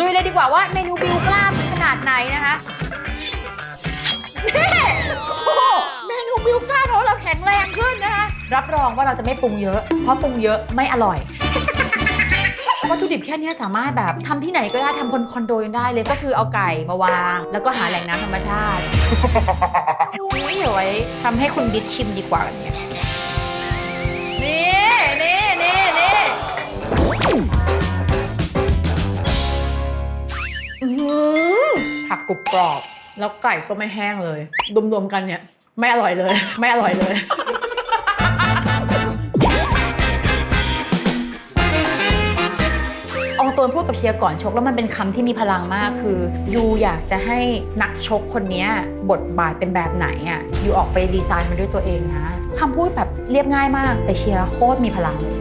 ลุยเลยดีกว่าว่าเมนูบิวกล้ามขนาดไหนนะคะนี่โอ้โหเมนูบิวกล้ามของเราแข็งแรงขึ้นนะคะ รับรองว่าเราจะไม่ปรุงเยอะ เพราะปรุงเยอะไม่อร่อย วัตถุดิบแค่เนี้ยสามารถแบบทำที่ไหนก็ได้ทำคนคอนโดยังได้เลยก็คือเอาไก่มาวาง แล้วก็หาแหล่งน้ำธรรมชาติ นี่เดี๋ยวไว้ทำให้คุณบิ๊กชิมดีกว่าเนี่ย ผักกรุบกรอบ แล้วไก่ก็ไม่แห้งเลยรวมๆกันเนี่ย ไม่อร่อยเลย ไม่อร่อยเลย อองตวนพูดกับเชียร์ก่อนชก แล้วมันเป็นคำที่มีพลังมากคือยูอยากจะให้นักชกคนเนี้ยบทบาทเป็นแบบไหนอะยูออกไปดีไซน์มันด้วยตัวเองนะคำพูดแบบเรียบง่ายมาก แต่เชียร์โคตรมีพลังเลย